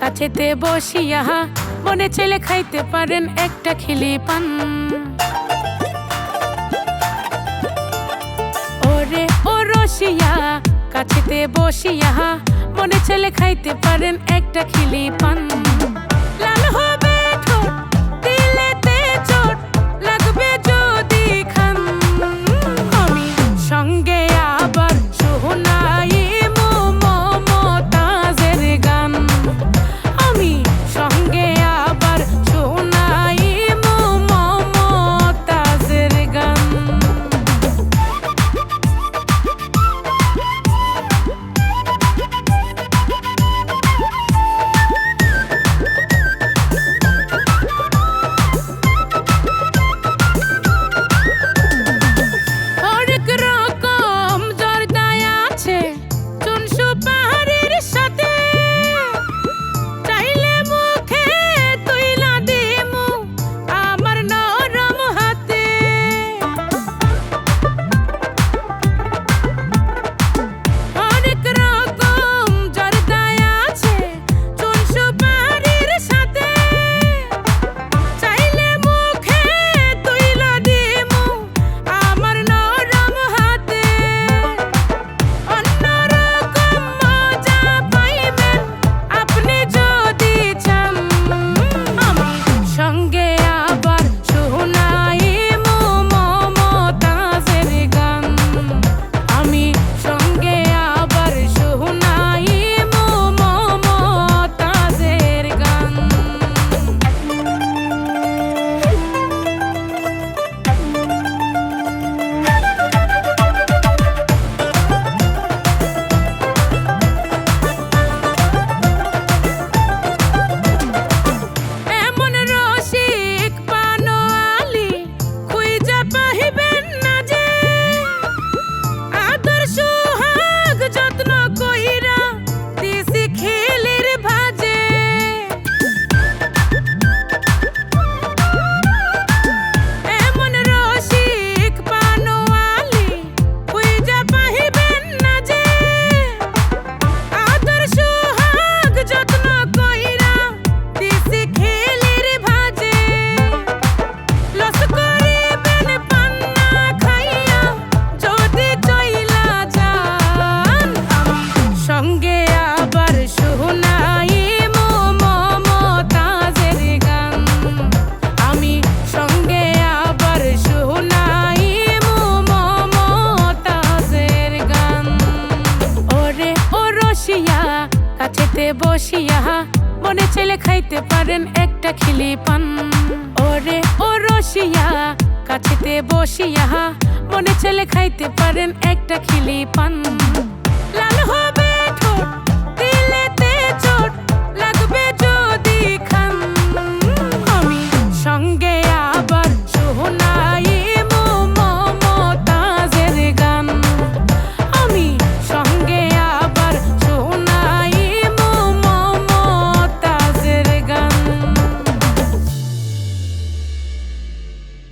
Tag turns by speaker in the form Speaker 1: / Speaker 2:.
Speaker 1: কাছেতে বসিয়া বনে ছেলে খাইতে পারেন একটা খিলি পান ওরে ও রসিয়া, কাছেতে বসিয়া মনে ছেলে খাইতে পারেন একটা খিলি পান কাছেতে বসিয়া মনে ছেলে খাইতে পারেন একটা খিলি পান। ওরে, ও রসিয়া, কাছেতে বসিয়া মনে ছেলে খাইতে পারেন একটা খিলি পান।